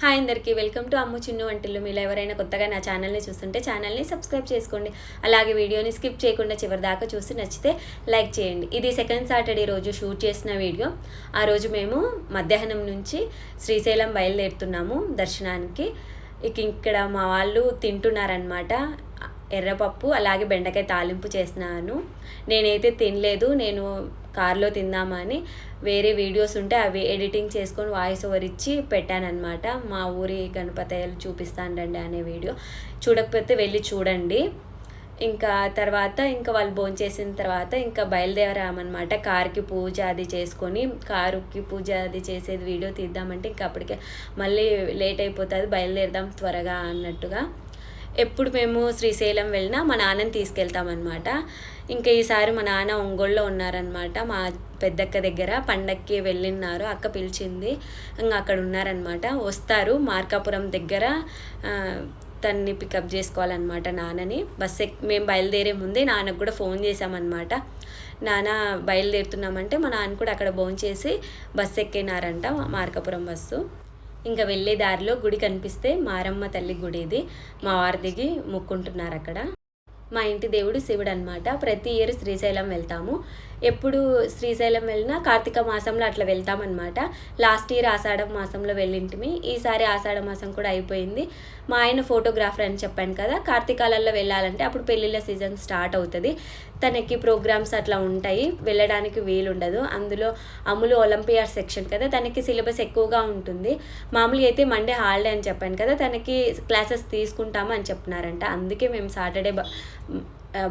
Hi అందరికీ welcome to అమ్ము చిన్ను వంటిల్లు. మీరు ఎవరైనా కొత్తగా నా ఛానల్ని చూస్తుంటే ఛానల్ని సబ్స్క్రైబ్ చేసుకోండి. అలాగే వీడియోని స్కిప్ చేయకుండా చివరి దాకా చూసి నచ్చితే లైక్ చేయండి. ఇది సెకండ్ సాటర్డే రోజు షూట్ చేసిన వీడియో. ఆ రోజు మేము మధ్యాహ్నం నుంచి శ్రీశైలం బయలుదేరుతున్నాము దర్శనానికి. ఇక ఇక్కడ మా వాళ్ళు తింటున్నారనమాట ఎర్రపప్పు అలాగే బెండకాయ తాలింపు చేసినాను నేనైతే తినలేదు నేను కారులో తిందామని వేరే వీడియోస్ ఉంటే అవి ఎడిటింగ్ చేసుకొని వాయిస్ ఓవర్ ఇచ్చి పెట్టానమాట మా ఊరి గణపతయ్యలు చూపిస్తానండి అనే వీడియో. చూడకపోతే వెళ్ళి చూడండి. ఇంకా తర్వాత ఇంకా వాళ్ళు భోంచేసిన తర్వాత ఇంకా బయలుదేరామన్నమాట. కార్కి పూజ అది చేసుకొని కారుకి పూజ అది చేసేది వీడియో తీద్దామంటే ఇంకా అప్పటికే మళ్ళీ లేట్ అయిపోతుంది. బయలుదేరదాం త్వరగా అన్నట్టుగా. ఎప్పుడు మేము శ్రీశైలం వెళ్ళినా మా నాన్నని తీసుకెళ్తామన్నమాట. ఇంకా ఈసారి మా నాన్న ఒంగోలులో ఉన్నారనమాట మా పెద్దక్క దగ్గర పండక్కి వెళ్ళినారు అక్క పిలిచింది. ఇంకా అక్కడ ఉన్నారనమాట వస్తారు మార్కాపురం దగ్గర తన్ని పికప్ చేసుకోవాలన్నమాట నాన్నని. బస్ ఎక్ మేము బయలుదేరే ముందే నాన్నకు కూడా ఫోన్ చేసామన్నమాట నాన్న బయలుదేరుతున్నామంటే మా నాన్న కూడా అక్కడ భోంచేసి బస్సు ఎక్కినారంట మార్కాపురం బస్సు. ఇంకా వెళ్ళే దారిలో గుడి కనిపిస్తే మారమ్మ తల్లి గుడి ఇది మా వారి దిగి మొక్కుంటున్నారు అక్కడ. మా ఇంటి దేవుడు శివుడు అనమాట ప్రతి ఇయర్ శ్రీశైలం వెళ్తాము. ఎప్పుడు శ్రీశైలం వెళ్ళినా కార్తీక మాసంలో అట్లా వెళ్తామన్నమాట. లాస్ట్ ఇయర్ ఆషాఢ మాసంలో వెళ్ళింటిమి. ఈసారి ఆషాఢ మాసం కూడా అయిపోయింది. మా ఆయన ఫోటోగ్రాఫర్ అని చెప్పాను కదా కార్తీకాలలో వెళ్ళాలంటే అప్పుడు పెళ్ళిళ్ళ సీజన్ స్టార్ట్ అవుతుంది. తనకి ప్రోగ్రామ్స్ అట్లా ఉంటాయి. వెళ్ళడానికి వీలుండదు. అందులో అమ్ములు ఒలింపియాడ్ సెక్షన్ కదా తనకి సిలబస్ ఎక్కువగా ఉంటుంది. మామూలుగా అయితే మండే హాలిడే అని చెప్పాను కదా తనకి క్లాసెస్ తీసుకుంటాము అని చెప్పినారంట. అందుకే మేము సాటర్డే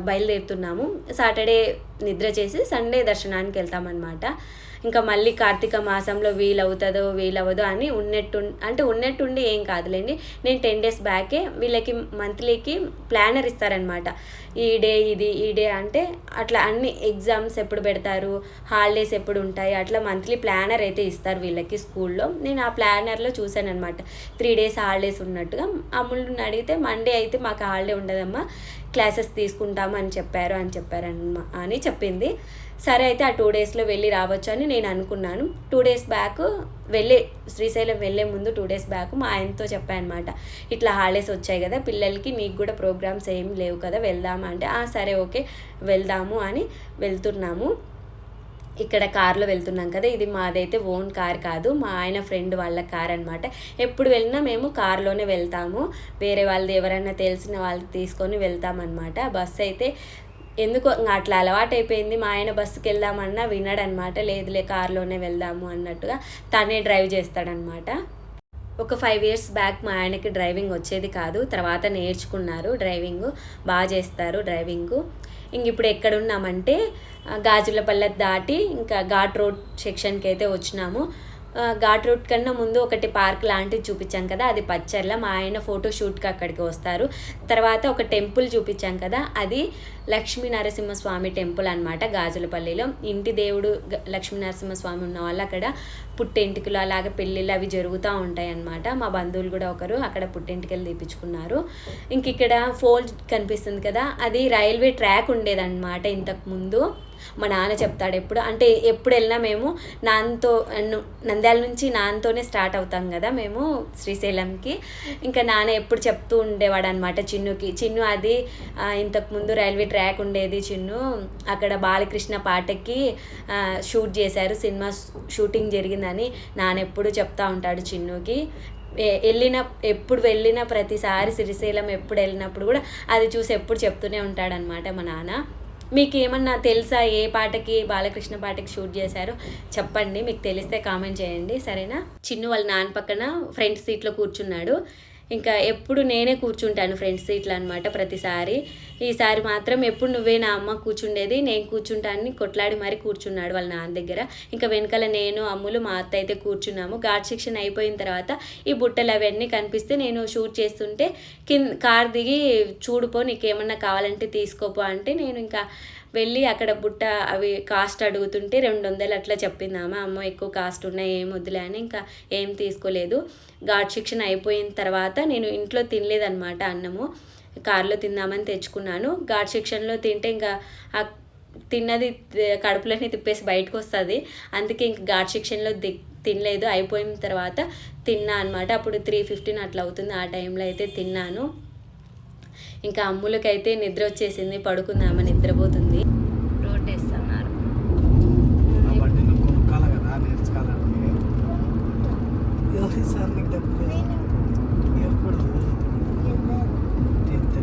బయలుదేరుతున్నాము. సాటర్డే నిద్ర చేసి సండే దర్శనానికి వెళ్తామన్నమాట. ఇంకా మళ్ళీ కార్తీక మాసంలో వీలవుతుందో వీలవ్వదో అని ఉన్నట్టు అంటే ఉన్నట్టుండి ఏం కాదులేండి. నేను టెన్ డేస్ బ్యాకే వీళ్ళకి మంత్లీకి ప్లానర్ ఇస్తారనమాట. ఈ డే ఇది ఈ డే అంటే అట్లా అన్ని ఎగ్జామ్స్ ఎప్పుడు పెడతారు హాలిడేస్ ఎప్పుడు ఉంటాయి అట్లా మంత్లీ ప్లానర్ అయితే ఇస్తారు వీళ్ళకి స్కూల్లో. నేను ఆ ప్లానర్లో చూశాను అనమాట త్రీ డేస్ హాలిడేస్ ఉన్నట్టుగా అమ్ముల్ని అడిగితే మండే అయితే మాకు హాలిడే ఉండదమ్మా క్లాసెస్ తీసుకుంటాము అని చెప్పారు అని చెప్పారనమా అని చెప్పింది. సరే అయితే ఆ టూ డేస్లో వెళ్ళి రావచ్చు అని నేను అనుకున్నాను. టూ డేస్ బ్యాక్ వెళ్ళే శ్రీశైలం వెళ్ళే ముందు టూ డేస్ బ్యాక్ మా ఆయనతో చెప్పానమాట ఇట్లా హాలిడేస్ వచ్చాయి కదా పిల్లలకి నీకు కూడా ప్రోగ్రామ్స్ ఏం లేవు కదా వెళ్దామా అంటే "ఆ, సరే ఓకే వెళ్దాము అని వెళ్తున్నాము. ఇక్కడ కార్లో వెళ్తున్నాం కదా ఇది మాదైతే ఓన్ కార్ కాదు మా ఆయన ఫ్రెండ్ వాళ్ళ కార్ అనమాట ఎప్పుడు వెళ్ళినా మేము కార్లోనే వెళ్తాము. వేరే వాళ్ళది ఎవరైనా తెలిసిన వాళ్ళకి తీసుకొని వెళ్తామన్నమాట. బస్సు అయితే ఎందుకో ఇంకా అట్లా అలవాటు అయిపోయింది మా ఆయన బస్సుకి వెళ్దామన్నా విన్నాడనమాట లేదులే కారులోనే వెళ్దాము అన్నట్టుగా తనే డ్రైవ్ చేస్తాడనమాట. ఒక ఫైవ్ ఇయర్స్ బ్యాక్ మా ఆయనకి డ్రైవింగ్ వచ్చేది కాదు. తర్వాత నేర్చుకున్నారు డ్రైవింగ్. బాగా చేస్తారు డ్రైవింగ్. ఇంక ఇప్పుడు ఎక్కడున్నామంటే గాజులపల్లె దాటి ఇంకా ఘాట్ రోడ్ సెక్షన్కి అయితే వచ్చినాము. ఘాట్ రోడ్ కన్నా ముందు ఒకటి పార్క్ లాంటిది చూపించాం కదా అది పచ్చర్ల. మా ఆయన ఫోటో షూట్కి అక్కడికి వస్తారు. తర్వాత ఒక టెంపుల్ చూపించాం కదా అది లక్ష్మీ నరసింహస్వామి టెంపుల్ అనమాట గాజులపల్లిలో. ఇంటి దేవుడు లక్ష్మీ నరసింహస్వామి ఉన్న వాళ్ళు అక్కడ పుట్టెంటికలు అలాగే పెళ్ళిళ్ళు అవి జరుగుతూ ఉంటాయి అన్నమాట. మా బంధువులు కూడా ఒకరు అక్కడ పుట్టెంటికలు తీపించుకున్నారు. ఇంక ఇక్కడ ఫోల్ కనిపిస్తుంది కదా అది రైల్వే ట్రాక్ ఉండేదన్నమాట ఇంతకు ముందు. మా నాన్న చెప్తాడు ఎప్పుడు. అంటే ఎప్పుడు వెళ్ళినా మేము నాన్నతో నంద్యాల నుంచి నాన్నతోనే స్టార్ట్ అవుతాం కదా మేము శ్రీశైలంకి. ఇంకా నాన్న ఎప్పుడు చెప్తూ ఉండేవాడు అనమాట చిన్నుకి. చిన్ను అది ఇంతకుముందు ఇంతకు ముందు రైల్వే ట్రాక్ ఉండేది చిన్ను. అక్కడ బాలకృష్ణ పాటకి షూట్ చేశారు. సినిమా షూటింగ్ జరిగిందని నాన్న ఎప్పుడు చెప్తా ఉంటాడు చిన్నుకి. వెళ్ళిన ఎప్పుడు వెళ్ళిన ప్రతిసారి శ్రీశైలం ఎప్పుడు వెళ్ళినప్పుడు కూడా అది చూసి ఎప్పుడు చెప్తూనే ఉంటాడనమాట మా నాన్న. మీకు ఏమన్నా తెలుసా ఏ పాటకి బాలకృష్ణ పాటకి షూట్ చేశారో? చెప్పండి మీకు తెలిస్తే కామెంట్ చేయండి సరేనా? చిన్ను వాళ్ళ నాన్న పక్కన ఫ్రంట్ సీట్లో కూర్చున్నాడు. ఇంకా ఎప్పుడు నేనే కూర్చుంటాను ఫ్రంట్ సీట్లో అనమాట ప్రతిసారి. ఈసారి మాత్రం ఎప్పుడు నువ్వే నా అమ్మ కూర్చుండేది నేను కూర్చుంటానని కొట్లాడి మరీ కూర్చున్నాడు వాళ్ళ నాన్న దగ్గర. ఇంకా వెనకాల నేను అమ్ములు మా అత్త అయితే కూర్చున్నాము. ఘాట్ శిక్షణ అయిపోయిన తర్వాత ఈ బుట్టలు అవన్నీ కనిపిస్తే నేను షూట్ చేస్తుంటే కింద కార్ దిగి చూడుపో నీకేమన్నా కావాలంటే తీసుకోపో అంటే నేను ఇంకా వెళ్ళి అక్కడ బుట్ట అవి కాస్ట్ అడుగుతుంటే రెండు వందలు అట్లా చెప్పింది ఆమె. అమ్మ ఎక్కువ కాస్ట్ ఉన్నాయి ఏం వద్దులే అని ఇంకా ఏం తీసుకోలేదు. ఘాట్ శిక్షణ అయిపోయిన తర్వాత నేను ఇంట్లో తినలేదన్నమాట అన్నము. కారులో తిందామని తెచ్చుకున్నాను. ఘాట్ శిక్షణలో తింటే ఇంకా ఆ తిన్నది కడుపులోనే తిప్పేసి బయటకు వస్తుంది అందుకే ఇంక ఘాట్ శిక్షణలో ది తినలేదు. అయిపోయిన తర్వాత తిన్నా అనమాట అప్పుడు త్రీ ఫిఫ్టీన్ అట్లా అవుతుంది. ఆ టైంలో అయితే తిన్నాను. ఇంకా అమ్ములకైతే నిద్ర వచ్చేసింది పడుకుందామని నిద్రపోతుంది రోడ్ వేస్తున్నారు ఆ బండిలో కొనుక్కోవాలి కదా నేర్చుకోవాలంటే ఎవరి సార్ నీకు డబ్బులు ఎప్పుడు టెన్త్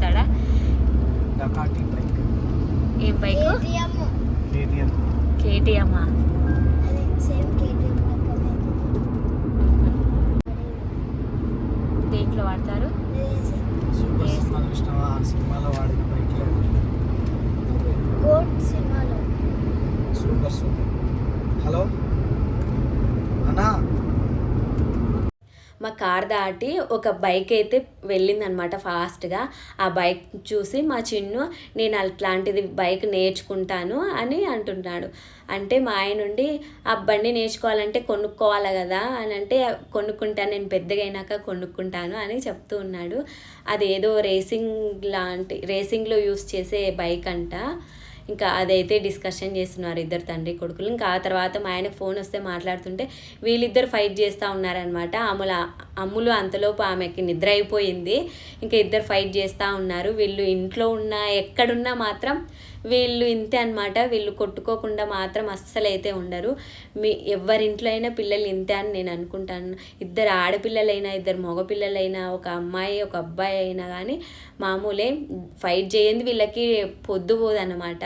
తడా డకాటి బైక్ ఏం బైక్ కేటీఎం కేటీఎం దేంట్లో వాడతారు సూపర్ Yes. సినిమా చూసినావా ఆ సినిమాలో వాడిన బైక్ సూపర్ సూపర్ హలో అన్నా మా కార్ దాటి ఒక బైక్ అయితే వెళ్ళిందనమాట ఫాస్ట్గా ఆ బైక్ చూసి మా చిన్ను నేను అట్లాంటిది బైక్ నేర్చుకుంటాను అని అంటున్నాడు. అంటే మా ఆయన నుండి ఆ బండి నేర్చుకోవాలంటే కొనుక్కోవాలి కదా అని అంటే కొనుక్కుంటాను నేను పెద్దగా అయినాక కొనుక్కుంటాను అని చెప్తూ ఉన్నాడు. అదేదో రేసింగ్ లాంటి రేసింగ్లో యూస్ చేసే బైక్ అంట. ఇంకా అదైతే డిస్కషన్ చేస్తున్నారు ఇద్దరు తండ్రి కొడుకులు. ఇంకా ఆ తర్వాత మా ఆయన ఫోన్ వస్తే మాట్లాడుతుంటే వీళ్ళిద్దరు ఫైట్ చేస్తూ ఉన్నారనమాట అమ్ముల అమ్ములు అంతలోపు ఆమెకి నిద్ర అయిపోయింది. ఇంకా ఇద్దరు ఫైట్ చేస్తూ ఉన్నారు. వీళ్ళు ఇంట్లో ఉన్న ఎక్కడున్నా మాత్రం వీళ్ళు ఇంతే అనమాట వీళ్ళు కొట్టుకోకుండా మాత్రం అస్సలైతే ఉండరు. మీ ఎవరింట్లో అయినా పిల్లలు ఇంతే అని నేను అనుకుంటాను. ఇద్దరు ఆడపిల్లలైనా ఇద్దరు మగపిల్లలైనా ఒక అమ్మాయి ఒక అబ్బాయి అయినా కానీ మామూలే ఫైట్ చేయంది వీళ్ళకి పొద్దు పోదన్నమాట.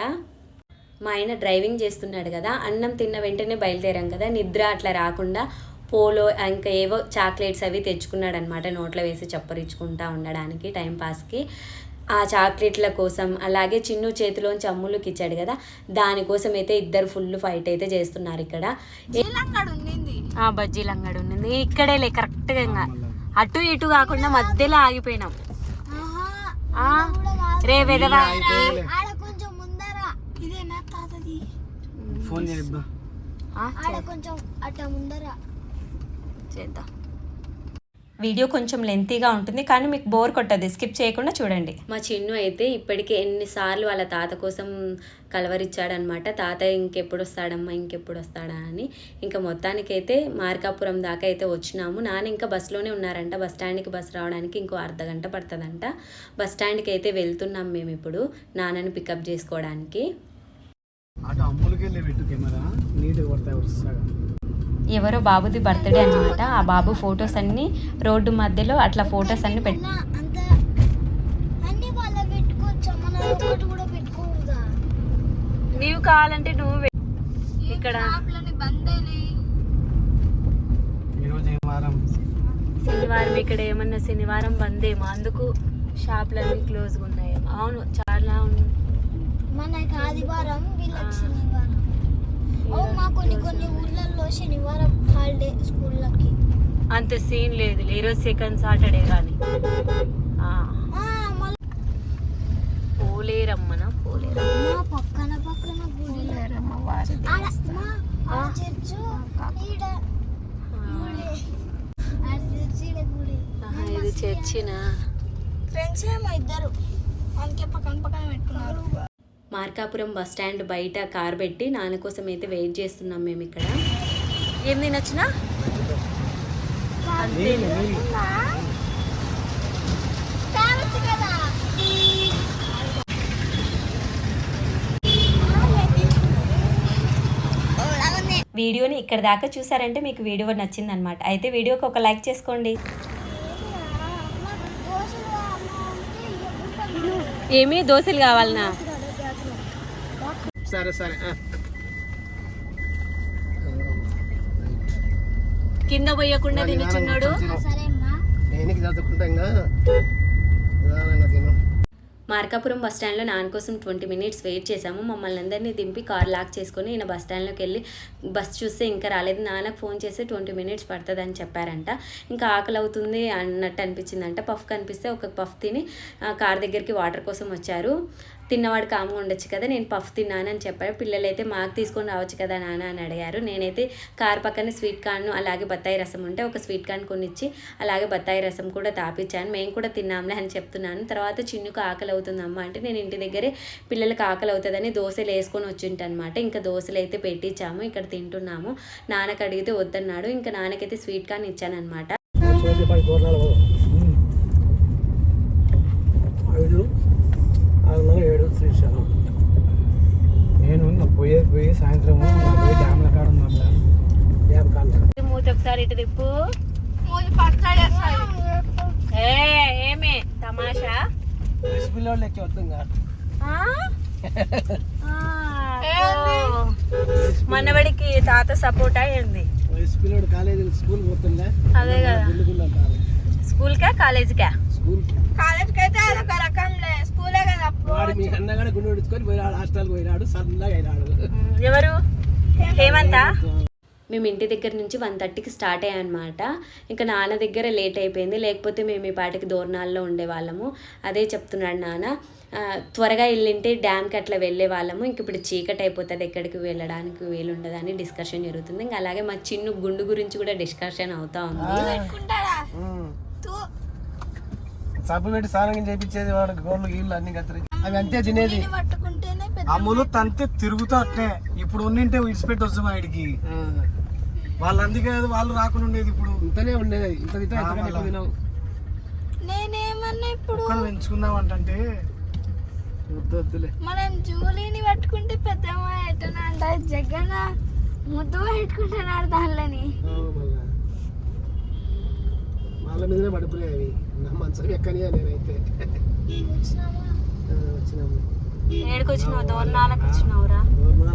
మా ఆయన డ్రైవింగ్ చేస్తున్నాడు కదా అన్నం తిన్న వెంటనే బయలుదేరాం కదా నిద్ర అట్లా రాకుండా పోలో ఇంకా ఏవో చాక్లెట్స్ అవి తెచ్చుకున్నాడు అనమాట నోట్లో వేసి చప్పరించుకుంటా ఉండడానికి టైంపాస్కి ఆ చాక్లెట్ల కోసం అలాగే చిన్ను చేతిలోంచి అమ్ములకి ఇచ్చాడు కదా. దానికోసం అయితే ఇద్దరు ఫుల్ ఫైట్ అయితే చేస్తున్నారు ఇక్కడ. ఆ బజ్జీ లంగడు ఉంది ఇక్కడే లే కరెక్ట్గా ఇంకా. అటు ఇటు కాకుండా మధ్యలో ఆగిపోయినాం. ఆ, రే వెదవా ఆడ కొంచెం ముందర. ఇదేనా తాతది? ఫోన్ చేద్దాం ఆ, ఆడ కొంచెం అట్ట ముందర చేద్దాం వీడియో కొంచెం లెంతీగా ఉంటుంది కానీ మీకు బోర్ కొట్టదు. స్కిప్ చేయకుండా చూడండి. మా చిన్ను అయితే ఇప్పటికే ఎన్నిసార్లు వాళ్ళ తాత కోసం కలవరిచ్చాడనమాట. తాత ఇంకెప్పుడు వస్తాడమ్మా ఇంకెప్పుడు వస్తాడా అని. ఇంకా మొత్తానికైతే మార్కాపురం దాకా అయితే వచ్చినాము. నాన్న ఇంకా బస్సులోనే ఉన్నారంట. బస్ స్టాండ్కి బస్ రావడానికి ఇంకో అర్ధ గంట పడుతుందంట. బస్ స్టాండ్కి అయితే వెళ్తున్నాం మేము ఇప్పుడు నాన్నని పికప్ చేసుకోవడానికి. అటు అమ్ములకి వెళ్ళి పెట్టు కెమెరా. నీట్గా వరుసగా ఎవరో బాబుది బర్త్డే అనమాట ఆ బాబు ఫొటోస్ అన్ని రోడ్డు మధ్యలో అట్లా ఫొటోస్ అన్ని పెట్టి మన నీవు కావాలంటే నువ్వు ఇక్కడ. శనివారం. ఇక్కడ ఏమన్నా శనివారం బందేమో అందుకు షాప్లన్నీ క్లోజ్గా ఉన్నాయేమో. అవును చాలా మనకి ఆదివారం వీళ్ళకి శనివారం. ఓ మా కొన్ని కొన్ని ఊర్లలో శనివారం హాలిడే స్కూళ్ళకి. అంత సీన్ లేదు ఈరోజు సెకండ్ సాటర్డే కానీ. పోలేరమ్మన పోలేరమ్మ పక్కన పక్కన చర్చు ఈడ ఇది చర్చినా? ఫ్రెండ్స్ ఏమో ఇద్దరు. అందుకే పక్కన పక్కన పెట్టుకున్నారు. మార్కాపురం బస్ స్టాండ్ బయట కార్ పెట్టి నాన్న కోసం అయితే వెయిట్ చేస్తున్నాం మేము ఇక్కడ. ఏం తినొచ్చినా? వీడియోని ఇక్కడ దాకా చూసారంటే మీకు వీడియో నచ్చిందనమాట అయితే వీడియోకి ఒక లైక్ చేసుకోండి. ఏమీ దోశలు కావాలనా? సరే సరే. కింద పోయకుండా తిని చిన్నోడు సరే అమ్మా. దేనికి చదువుకుంటాం నిదానంగా తిను. మార్కాపురం బస్ స్టాండ్లో నాన్న కోసం ట్వంటీ మినిట్స్ వెయిట్ చేసాము మమ్మల్ని అందరినీ దింపి కార్ లాక్ చేసుకొని ఈయన బస్ స్టాండ్లోకి వెళ్ళి బస్ చూస్తే ఇంకా రాలేదు. నాన్నకు ఫోన్ చేస్తే ట్వంటీ మినిట్స్ పడుతుంది అని చెప్పారంట. ఇంకా ఆకలి అవుతుంది అన్నట్టు అనిపించిందంట. పఫ్ కనిపిస్తే ఒక పఫ్ తిని ఆ, కార్ దగ్గరికి వాటర్ కోసం వచ్చారు. తిన్నవాడు కామ్గా ఉండొచ్చు కదా నేను పఫ్ తిన్నాను అని చెప్పారు పిల్లలు అయితే మాకు తీసుకొని రావచ్చు కదా నాన్న అని అడిగారు. నేనైతే కార్ పక్కన స్వీట్ కార్న్ అలాగే బత్తాయి రసం ఉంటే ఒక స్వీట్ కార్న్ కొనిచ్చి అలాగే బత్తాయి రసం కూడా తాపించాను మేము కూడా తిన్నాంలే అని చెప్తున్నాను. తర్వాత చిన్నుకు ఆకలి అవుతుందమ్మా అంటే నేను ఇంటి దగ్గరే పిల్లలకి ఆకలి అవుతుందని దోశలు వేసుకొని వచ్చింటనమాట. ఇంకా దోశలు అయితే పెట్టించాము ఇక్కడ తింటున్నాము. నాన్నకి అడిగితే వద్దన్నాడు. ఇంకా నాన్నకైతే స్వీట్ కార్న్ ఇచ్చానమాట ఐదు ఆరున్నర ఏడు శ్రీశైలం నేను ఇంకా పోయేది పోయి సాయంత్రం పోయి డ్యామ్ల కాడ ఉన్నాం డ్యామ్ కాడ మూత ఒకసారి ఇటు తిప్పు. మూడు పట్టాడు ఏ ఏమే? తమాషా? పిల్లోళ్ళు ఎక్కి వద్దంగా మనవడికి తాత సపోర్ట్ అయ్యింది కాలేజీ స్కూల్ పోతుండే. అదే కదా. గుళ్ళు అంటారు స్కూల్కా కాలేజీకా? స్కూల్ కాలేజ్కి అయితే అదొక స్కూలే కదా వాడు మీ అన్నగాడ గుండు ఉడుచుకొని పోయినాడు హాస్టల్కి పోయినాడు సన్నగా అయినాడు. ఎవరు? హేమంత? మేము ఇంటి దగ్గర నుంచి వన్ థర్టీకి స్టార్ట్ అయ్యామన్నమాట ఇంకా నాన్న దగ్గర లేట్ అయిపోయింది. లేకపోతే మేము ఈ పాటికి దోర్నాల్లో ఉండేవాళ్ళము. అదే చెప్తున్నాడు నాన్న. త్వరగా వెళ్ళింటే డ్యామ్కి అట్లా వెళ్ళే వాళ్ళము. ఇంక ఇప్పుడు చీకటి అయిపోతుంది ఎక్కడికి వెళ్ళడానికి వీలు ఉండదని డిస్కషన్ జరుగుతుంది. ఇంకా అలాగే మా చిన్ను గుండు గురించి కూడా డిస్కషన్ అవుతా ఉంది. సబ్బు పెట్టి స్నానం చేయించేది వాడు గోళ్ళు గీళ్ళు అన్ని కత్తిరి అవి అంతే తినేది. దీన్ని పట్టుకుంటేనే పెద్ద అమ్ములు తంతే తిరుగుతూ అట్లే ఇప్పుడు ఉన్నింటే విడిచిపెట్టి వస్తాం ఆడికి వాళ్ళు అందుకే వాళ్ళు రాకుండా ఉండేది ఇప్పుడు. ఇంతనే ఉండేది. ఇంత తింటే ఇంతకన్నా ఎక్కువ తినాం నేనేమన్నా ఇప్పుడు పెంచుకుందాం అంటే వద్దులే మనం జూలీని పట్టుకుంటే పెద్దమ్మ ఎట్టనా అంట జగన్ ముద్దు పెట్టుకుంటున్నాడు దానిలోని. వాళ్ళ మీదనే పడిపోయాయి నా మంచం ఎక్కనియా నేనైతే. దోర్నాలకు వచ్చినావురా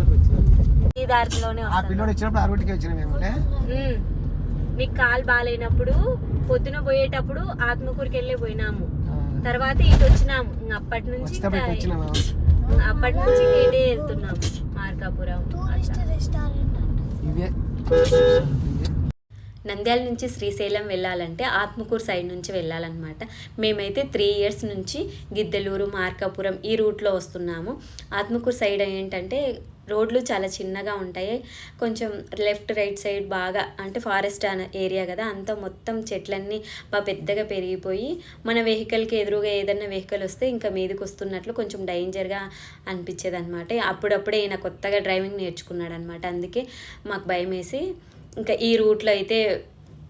వచ్చినాము ఈ దారిలోనే ఆ వస్తాను. పిల్లోడు వచ్చినప్పుడు అరవటికి వచ్చినామేమోలే ఉమ్. మీకు కాలు బాగాలేనప్పుడు పొద్దున పోయేటప్పుడు ఆత్మకూరికి వెళ్ళి పోయినాము తర్వాత ఇటు వచ్చినాము. అప్పటి నుంచి అప్పటి నుంచి ఇటే వెళ్తున్నాము మార్కాపురం అట్లా. రెస్టారెంట్ ఇవే. నంద్యాల నుంచి శ్రీశైలం వెళ్ళాలంటే ఆత్మకూరు సైడ్ నుంచి వెళ్ళాలన్నమాట. మేమైతే త్రీ ఇయర్స్ నుంచి గిద్దలూరు మార్కాపురం ఈ రూట్లో వస్తున్నాము. ఆత్మకూరు సైడ్ ఏంటంటే రోడ్లు చాలా చిన్నగా ఉంటాయి. కొంచెం లెఫ్ట్ రైట్ సైడ్ బాగా అంటే ఫారెస్ట్ ఏరియా కదా అంతా మొత్తం చెట్లన్నీ బాగా పెద్దగా పెరిగిపోయి మన వెహికల్కి ఎదురుగా ఏదైనా వెహికల్ వస్తే ఇంకా మీదకి వస్తున్నట్లు కొంచెం డేంజర్గా అనిపించేది అనమాట అప్పుడప్పుడే ఈయన కొత్తగా డ్రైవింగ్ నేర్చుకున్నాడు అనమాట అందుకే మాకు భయం వేసి ఇంకా ఈ రూట్లో అయితే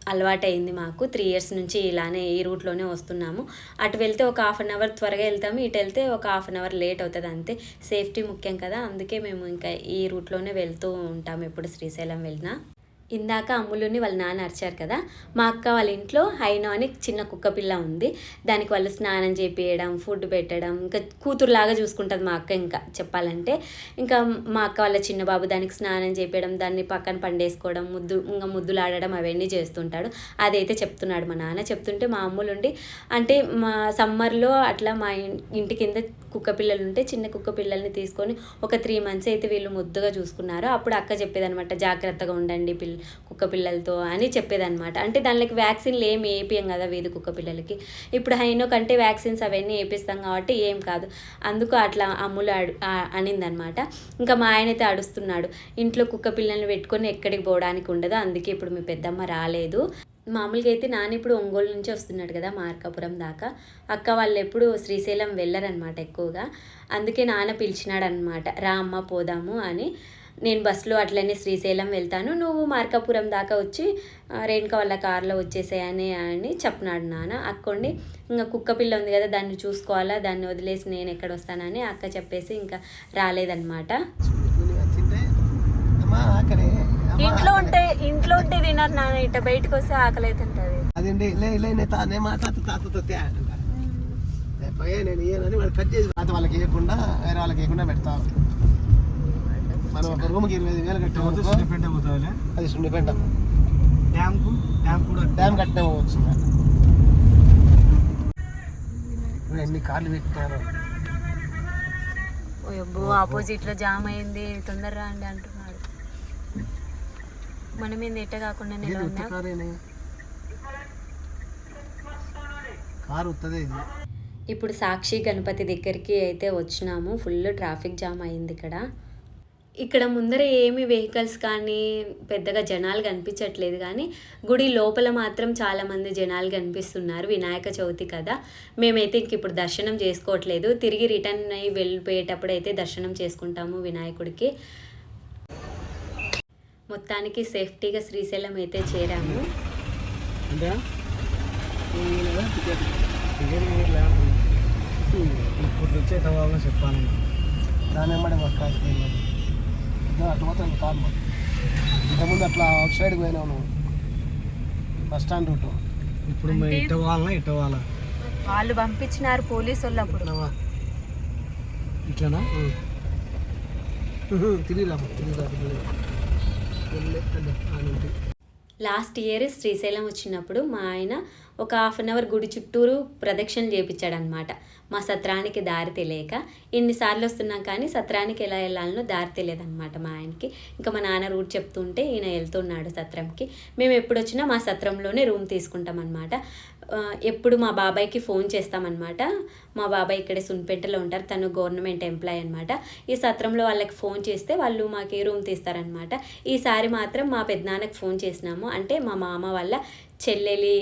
అలవాటైంది మాకు. త్రీ ఇయర్స్ నుంచి ఇలానే ఈ రూట్లోనే వస్తున్నాము. అటు వెళ్తే ఒక హాఫ్ అన్ అవర్ త్వరగా వెళ్తాము. ఇటు వెళ్తే ఒక హాఫ్ అన్ అవర్ లేట్ అవుతుంది అంతే. సేఫ్టీ ముఖ్యం కదా. అందుకే మేము ఇంకా ఈ రూట్లోనే వెళ్తూ ఉంటాము ఎప్పుడు శ్రీశైలం వెళ్ళినా. ఇందాక అమ్ములుని వాళ్ళ నాన్న అరిచారు కదా మా అక్క వాళ్ళ ఇంట్లో హైనో అని చిన్న కుక్క పిల్ల ఉంది. దానికి వాళ్ళు స్నానం చేపియడం ఫుడ్ పెట్టడం ఇంకా కూతురులాగా చూసుకుంటుంది మా అక్క ఇంకా చెప్పాలంటే. ఇంకా మా అక్క వాళ్ళ చిన్న బాబు దానికి స్నానం చేపించడం దాన్ని పక్కన పండేసుకోవడం ముద్దు ఇంకా ముద్దులు ఆడడం అవన్నీ చేస్తుంటాడు. అదైతే చెప్తున్నాడు మా నాన్న. చెప్తుంటే మా అమ్ములుండి అంటే మా సమ్మర్లో అట్లా మా ఇంటి కింద కుక్క పిల్లలు ఉంటే చిన్న కుక్క పిల్లల్ని తీసుకొని ఒక త్రీ మంత్స్ అయితే వీళ్ళు ముద్దుగా చూసుకున్నారు. అప్పుడు అక్క చెప్పేదనమాట జాగ్రత్తగా ఉండండి పిల్ల కుక్క పిల్లలతో అని చెప్పేదన్నమాట. అంటే దానికి వ్యాక్సిన్లు ఏమి వేపియం కదా వేది కుక్క పిల్లలకి. ఇప్పుడు హైనో కంటే వ్యాక్సిన్స్ అవన్నీ వేపిస్తాం కాబట్టి ఏం కాదు. అందుకు అట్లా అమ్ములు అడు అనిందనమాట ఇంకా మా ఆయన అయితే అడుస్తున్నాడు ఇంట్లో కుక్క పిల్లల్ని పెట్టుకొని ఎక్కడికి పోవడానికి ఉండదు. అందుకే ఇప్పుడు మీ పెద్దమ్మ రాలేదు. మామూలుగా అయితే నాన్న ఇప్పుడు ఒంగోలు నుంచి వస్తున్నాడు కదా మార్కాపురం దాకా. అక్క వాళ్ళు ఎప్పుడు శ్రీశైలం వెళ్ళరనమాట ఎక్కువగా. అందుకే నాన్న పిలిచినాడు అనమాట రా అమ్మ పోదాము అని. నేను బస్సులో అట్లనే శ్రీశైలం వెళ్తాను. నువ్వు మార్కాపురం దాకా వచ్చి రేణుక వాళ్ళ కార్లో వచ్చేసేయని అని చెప్పినాడు నాన్న. అక్కండి ఇంకా కుక్క పిల్ల ఉంది కదా దాన్ని చూసుకోవాలా దాన్ని వదిలేసి నేను ఎక్కడ వస్తానని అక్క చెప్పేసి ఇంకా అమ్మా ఇంట్లో. ఉంటే ఇంట్లో ఉంటే తినరు నాన్న ఇట్ట బయటకు వస్తే ఆకలి అవుతుంటుంది లే లే మాట్లాడుతూ తాతతో పోయే నేను ఇయ్యనని వాళ్ళు కట్ చేసి వాళ్ళకి ఇవ్వకుండా వేరే వాళ్ళకి ఇవ్వకుండా పెడతారు మనం ఒక రూమ్కి ఇరవై ఐదు వేలు కట్టాము అది డ్యామ్కు? డ్యామ్ కూడా డ్యామ్ కట్టినా పోవచ్చు ఎన్ని కార్లు ఓయబ్బో ఆపోజిట్లో జామ్ అయింది. తొందరగా రండి అంటున్నాడు. మనం ఏంది ఎట్ట కాకుండా కారు ఇప్పుడు సాక్షి గణపతి దగ్గరికి అయితే వచ్చినాము. ఫుల్ ట్రాఫిక్ జామ్ అయింది ఇక్కడ. ఇక్కడ ముందర ఏమి వెహికల్స్ కానీ పెద్దగా జనాలు కనిపించట్లేదు కానీ గుడి లోపల మాత్రం చాలామంది జనాలు కనిపిస్తున్నారు. వినాయక చవితి కదా. మేమైతే ఇంక ఇప్పుడు దర్శనం చేసుకోవట్లేదు. తిరిగి రిటర్న్ అయ్యి వెళ్ళిపోయేటప్పుడు అయితే దర్శనం చేసుకుంటాము వినాయకుడికి. మొత్తానికి సేఫ్టీగా శ్రీశైలం అయితే చేరాము. ఇప్పుడు చెప్పాను దాని వెంబడి మాకు కాస్త తెలియదు. ఇదో అటు పోతుంది కార్ మాకు ఇంతకుముందు అట్లా అవుట్ సైడ్కి పోయినావు నువ్వు. Bus stand route. ఇప్పుడు ఇట్ట వాళ్ళ ఇట్ట వాళ్ళ వాళ్ళు పంపించినారు పోలీసు వాళ్ళు అప్పుడు. ఇట్లనా? తిరిగిరా తిరిగిరా తిరిగిరా. వెళ్ళే అదే ఆ నుండి. లాస్ట్ ఇయర్ శ్రీశైలం వచ్చినప్పుడు మా ఆయన ఒక హాఫ్ అన్ అవర్ గుడి చుట్టూరు ప్రదక్షిణ చేయించాడనమాట మా సత్రానికి దారి తెలియక ఎన్నిసార్లు వస్తున్నాం కానీ సత్రానికి ఎలా వెళ్ళాలనో దారి తెలియదనమాట మా ఆయనకి. ఇంకా మా నాన్న రూట్ చెప్తుంటే ఈయన వెళ్తున్నాడు సత్రంకి. మేము ఎప్పుడు వచ్చినా మా సత్రంలోనే రూమ్ తీసుకుంటాం అనమాట ఎప్పుడు మా బాబాయ్కి ఫోన్ చేస్తామన్నమాట. మా బాబాయ్ ఇక్కడే సున్పేటలో ఉంటారు. తను గవర్నమెంట్ ఎంప్లాయ్ అనమాట ఈ సత్రంలో వాళ్ళకి ఫోన్ చేస్తే వాళ్ళు మాకు రూమ్ తీస్తారనమాట ఈసారి మాత్రం మా పెద్దనాన్నకు ఫోన్ చేసినాము. అంటే మా మామ వాళ్ళ చెల్లెలి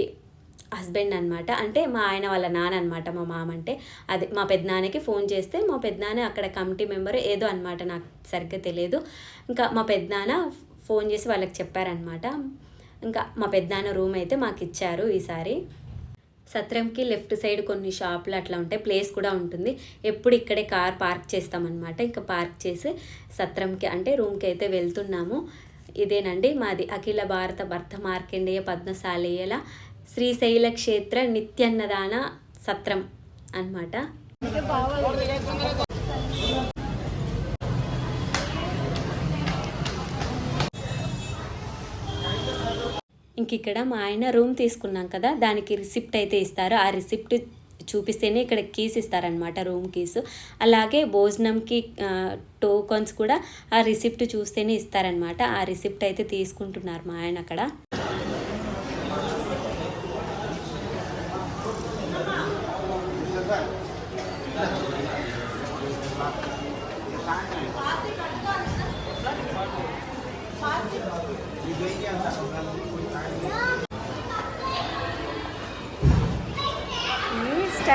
హస్బెండ్ అనమాట అంటే మా ఆయన వాళ్ళ నాన్న అనమాట మా మామ అంటే అదే మా పెద్దనాన్నకి ఫోన్ చేస్తే మా పెద్దనాన్న అక్కడ కమిటీ మెంబర్ ఏదో అనమాట నాకు సరిగ్గా తెలియదు. ఇంకా మా పెద్దనాన్న ఫోన్ చేసి వాళ్ళకి చెప్పారనమాట ఇంకా మా పెద్దనాన్న రూమ్ అయితే మాకు ఇచ్చారు ఈసారి. సత్రంకి లెఫ్ట్ సైడ్ కొన్ని షాపులు అట్లా ఉంటాయి. ప్లేస్ కూడా ఉంటుంది. ఎప్పుడు ఇక్కడే కార్ పార్క్ చేస్తామన్నమాట. ఇంకా పార్క్ చేసి సత్రంకి అంటే రూమ్కి అయితే వెళ్తున్నాము. ఇదేనండి మాది అఖిల భారత భర్త మార్కండేయ పద్మశాలేయల శ్రీశైల క్షేత్ర నిత్యన్నదాన సత్రం అన్నమాట. ఇంక ఇక్కడ మా ఆయన రూమ్ తీసుకున్నాం కదా దానికి రిసిప్ట్ అయితే ఇస్తారు. ఆ రిసిప్ట్ చూపిస్తేనే ఇక్కడ కీస్ ఇస్తారనమాట రూమ్ కీస్ అలాగే భోజనంకి టోకన్స్ కూడా ఆ రిసిప్ట్ చూస్తేనే ఇస్తారనమాట ఆ రిసిప్ట్ అయితే తీసుకుంటున్నారు మా ఆయన అక్కడ.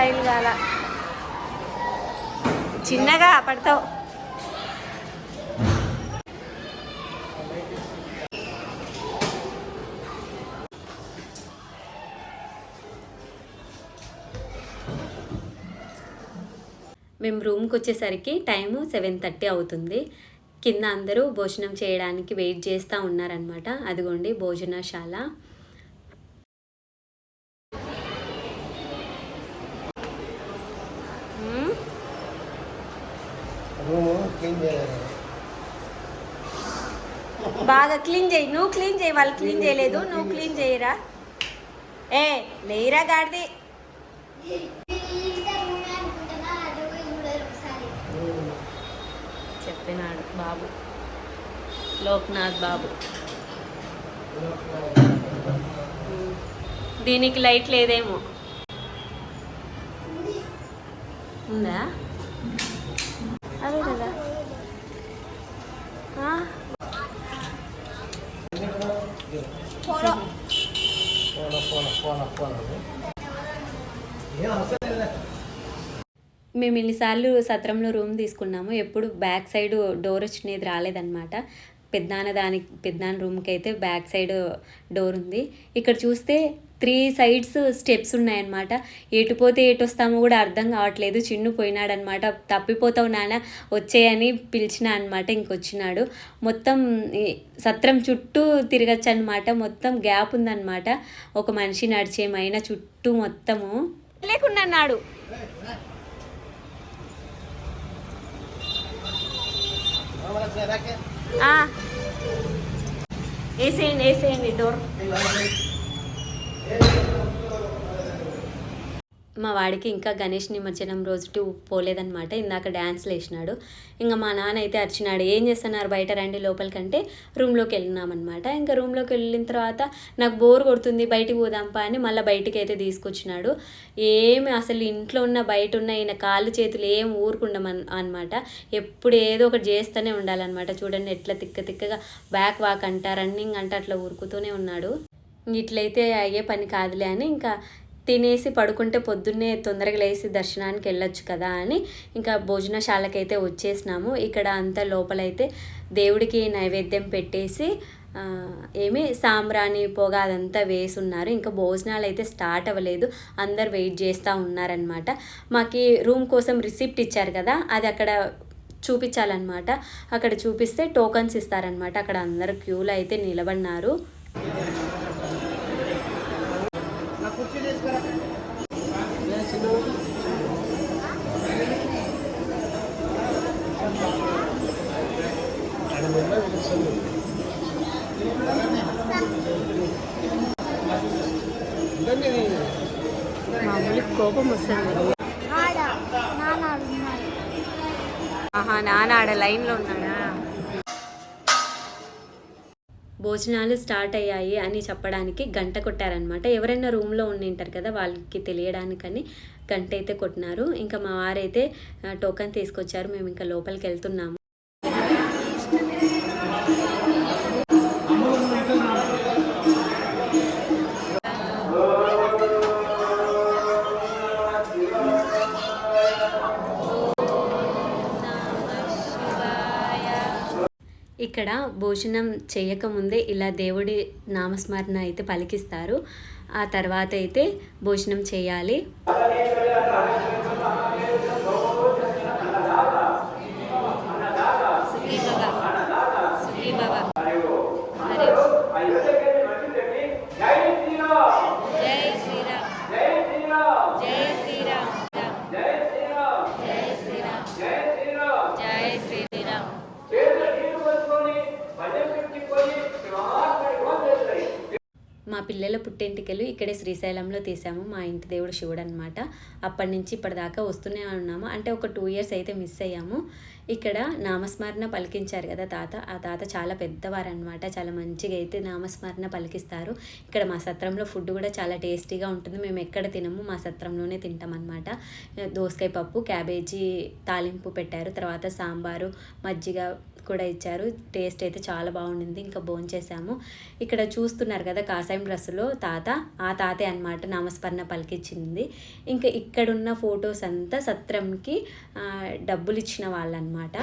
స్టైల్ కాల చిన్నగా పడతావు. మేము రూమ్కి వచ్చేసరికి టైము సెవెన్ థర్టీ అవుతుంది. కింద అందరూ భోజనం చేయడానికి వెయిట్ చేస్తూ ఉన్నారనమాట అదిగోండి భోజనశాల మ్మ్. రూము క్లీన్ చేయాలి బాగా క్లీన్ చేయి. నువ్వు క్లీన్ చేయి వాళ్ళు క్లీన్ చేయలేదు. నువ్వు క్లీన్ చేయరా? ఏ లేరా గాడిది. చెప్పినాడు బాబు. లోక్నాథ్ బాబు. దీనికి లైట్ లేదేమో. ఉందా? అదే కదా ఆ, పోనా పోనా పోనా మేము ఇన్నిసార్లు సత్రంలో రూమ్ తీసుకున్నాము. ఎప్పుడు బ్యాక్ సైడ్ డోర్ వచ్చినది రాలేదన్నమాట. పెద్దనాన్న దానికి పెద్దనాన్న రూమ్కి అయితే బ్యాక్ సైడ్ డోర్ ఉంది. ఇక్కడ చూస్తే త్రీ సైడ్స్ స్టెప్స్ ఉన్నాయన్నమాట. ఎటు పోతే ఎటు వస్తామో కూడా అర్థం కావట్లేదు. చిన్ను పోయినాడనమాట తప్పిపోతావు నాన్న వచ్చేయని పిలిచిన అనమాట ఇంకొచ్చినాడు. మొత్తం సత్రం చుట్టూ తిరగచ్చు అనమాట మొత్తం గ్యాప్ ఉందన్నమాట. ఒక మనిషి నడిచేమైనా చుట్టూ మొత్తము. లేకుండా అన్నాడు మామూలు చేరాకే ఆ. వేసేయండి వేసేయండి డోర్ మా వాడికి ఇంకా గణేష్ నిమజ్జనం రోజు టూ పోలేదనమాట ఇందాక డ్యాన్స్లు వేసినాడు ఇంకా మా నాన్న అయితే అరిచినాడు. ఏం చేస్తున్నారు? బయట రండి లోపలికంటే రూమ్లోకి వెళ్ళినామన్నమాట. ఇంకా రూమ్లోకి వెళ్ళిన తర్వాత నాకు బోర్ కొడుతుంది బయటికి పోదాంపా అని మళ్ళీ బయటికి అయితే తీసుకొచ్చినాడు. ఏమి అసలు ఇంట్లో ఉన్న బయట ఉన్న ఈయన కాళ్ళు చేతులు ఏం ఊరుకుండమన్ అనమాట ఎప్పుడు ఏదో ఒకటి చేస్తూనే ఉండాలన్నమాట. చూడండి ఎట్లా తిక్క తిక్కగా బ్యాక్ వాక్ అంట రన్నింగ్ అంట అట్లా ఊరుకుతూనే ఉన్నాడు. ఇట్లయితే అయ్యే పని కాదులే అని ఇంకా తినేసి పడుకుంటే పొద్దున్నే తొందరగా లేచి దర్శనానికి వెళ్ళొచ్చు కదా అని ఇంకా భోజనశాలకైతే వచ్చేసినాము. ఇక్కడ అంతా లోపలైతే దేవుడికి నైవేద్యం పెట్టేసి ఏమి సాంబ్రాణి పొగ అదంతా వేసి ఉన్నారు ఇంకా భోజనాలు అయితే స్టార్ట్ అవ్వలేదు. అందరు వెయిట్ చేస్తూ ఉన్నారనమాట మాకు రూమ్ కోసం రిసిప్ట్ ఇచ్చారు కదా అది అక్కడ చూపించాలన్నమాట. అక్కడ చూపిస్తే టోకన్స్ ఇస్తారనమాట అక్కడ అందరు క్యూలో అయితే నిలబడినారు. కోపం వస్తుంది. ఆహా నాన్న ఆడ లైన్లో ఉన్నాడా? భోజనాలు స్టార్ట్ అయ్యాయి అని చెప్పడానికి గంట కొట్టారనమాట ఎవరైనా రూమ్లో ఉండి ఉంటారు కదా వాళ్ళకి తెలియడానికని గంట అయితే కొట్టినారు. ఇంకా మా వారైతే టోకన్ తీసుకొచ్చారు. మేము ఇంకా లోపలికి వెళ్తున్నాము. ఇక్కడ భోజనం చేయకముందే ఇలా దేవుడి నామస్మరణ అయితే పలికిస్తారు. ఆ తర్వాత అయితే భోజనం చేయాలి. మా పిల్లల పుట్టెంటికలు ఇక్కడే శ్రీశైలంలో తీసాము. మా ఇంటి దేవుడు శివుడు అనమాట అప్పటి నుంచి ఇప్పటిదాకా వస్తూనే ఉన్నాము. అంటే ఒక టూ ఇయర్స్ అయితే మిస్ అయ్యాము. ఇక్కడ నామస్మరణ పలికించారు కదా తాత. ఆ తాత చాలా పెద్దవారనమాట చాలా మంచిగా అయితే నామస్మరణ పలికిస్తారు. ఇక్కడ మా సత్రంలో ఫుడ్ కూడా చాలా టేస్టీగా ఉంటుంది. మేము ఎక్కడ తినము మా సత్రంలోనే తింటాం అనమాట దోసకాయ పప్పు క్యాబేజీ తాలింపు పెట్టారు. తర్వాత సాంబారు మజ్జిగ కూడా ఇచ్చారు. టేస్ట్ అయితే చాలా బాగుండింది. ఇంకా భోంచేసాము ఇక్కడ చూస్తున్నారు కదా కాసాయం డ్రెస్సులో తాత. ఆ తాతే అనమాట నామస్మరణ పలికిచ్చింది. ఇంకా ఇక్కడున్న ఫొటోస్ అంతా సత్రంకి డబ్బులు ఇచ్చిన వాళ్ళు అనమాట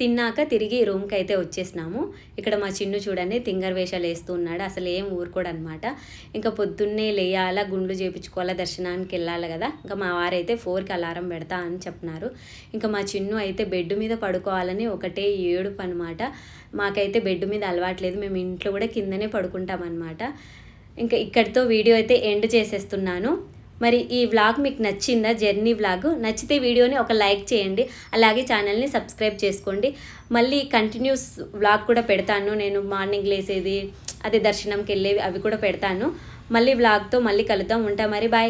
తిన్నాక తిరిగి రూమ్కి అయితే వచ్చేసినాము. ఇక్కడ మా చిన్ను చూడండి తింగర్ వేషాలు వేస్తూ ఉన్నాడు. అసలు ఏం ఊరుకోడు అనమాట ఇంకా పొద్దున్నే లేయాలా గుండ్లు చేపించుకోవాలా దర్శనానికి వెళ్ళాలి కదా. ఇంకా మా వారైతే ఫోర్కి అలారం పెడతా అని చెప్పినారు. ఇంకా మా చిన్ను అయితే బెడ్ మీద పడుకోవాలని ఒకటే ఏడుపు అనమాట మాకైతే బెడ్ మీద అలవాట్లేదు మేము ఇంట్లో కూడా కిందనే పడుకుంటాం అనమాట ఇంకా ఇక్కడితో వీడియో అయితే ఎండ్ చేసేస్తున్నాను. మరి ఈ వ్లాగ్ మీకు నచ్చిందా జర్నీ వ్లాగ్ నచ్చితే వీడియోని ఒక లైక్ చేయండి అలాగే ఛానల్ని సబ్స్క్రైబ్ చేసుకోండి. మళ్ళీ కంటిన్యూస్ వ్లాగ్ కూడా పెడతాను. నేను మార్నింగ్ లేసేది అదే దర్శనంకి వెళ్ళేవి అవి కూడా పెడతాను. మళ్ళీ వ్లాగ్తో మళ్ళీ కలుద్దాం. ఉంటా మరి బాయ్